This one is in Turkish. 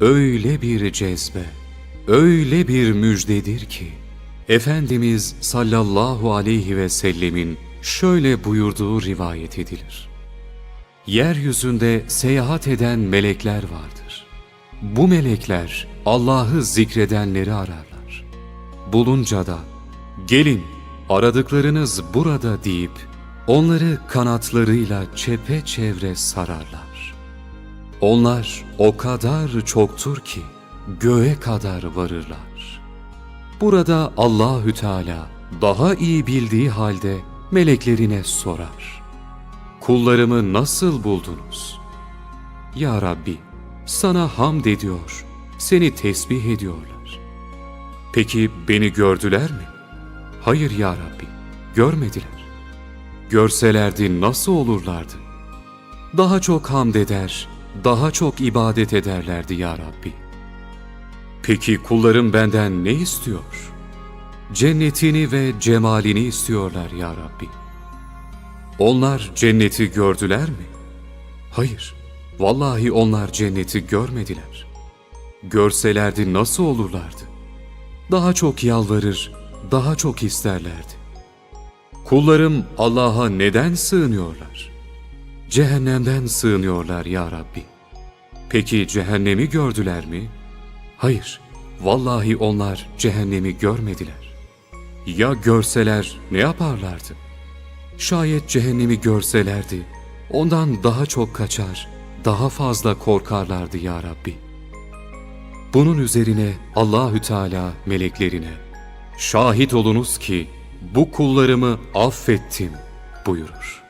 öyle bir cezbe, öyle bir müjdedir ki, Efendimiz sallallahu aleyhi ve sellemin şöyle buyurduğu rivayet edilir. Yeryüzünde seyahat eden melekler vardır. Bu melekler Allah'ı zikredenleri ararlar. Bulunca da gelin aradıklarınız burada deyip onları kanatlarıyla çepeçevre sararlar. Onlar o kadar çoktur ki göğe kadar varırlar. Burada Allahü Teala daha iyi bildiği halde meleklerine sorar. Kullarımı nasıl buldunuz? Ya Rabbi, sana hamd ediyor, seni tesbih ediyorlar. Peki beni gördüler mi? Hayır ya Rabbi, görmediler. Görselerdi nasıl olurlardı? Daha çok hamd eder, daha çok ibadet ederlerdi ya Rabbi. Peki kullarım benden ne istiyor? Cennetini ve cemalini istiyorlar ya Rabbi. Onlar cenneti gördüler mi? Hayır, vallahi onlar cenneti görmediler. Görselerdi nasıl olurlardı? Daha çok yalvarır, daha çok isterlerdi. Kullarım Allah'a neden sığınıyorlar? Cehennemden sığınıyorlar ya Rabbi. Peki cehennemi gördüler mi? Hayır, vallahi onlar cehennemi görmediler. Ya görseler ne yaparlardı? Şayet cehennemi görselerdi, ondan daha çok kaçar, daha fazla korkarlardı ya Rabbi. Bunun üzerine Allahü Teala meleklerine, şahit olunuz ki bu kullarımı affettim buyurur.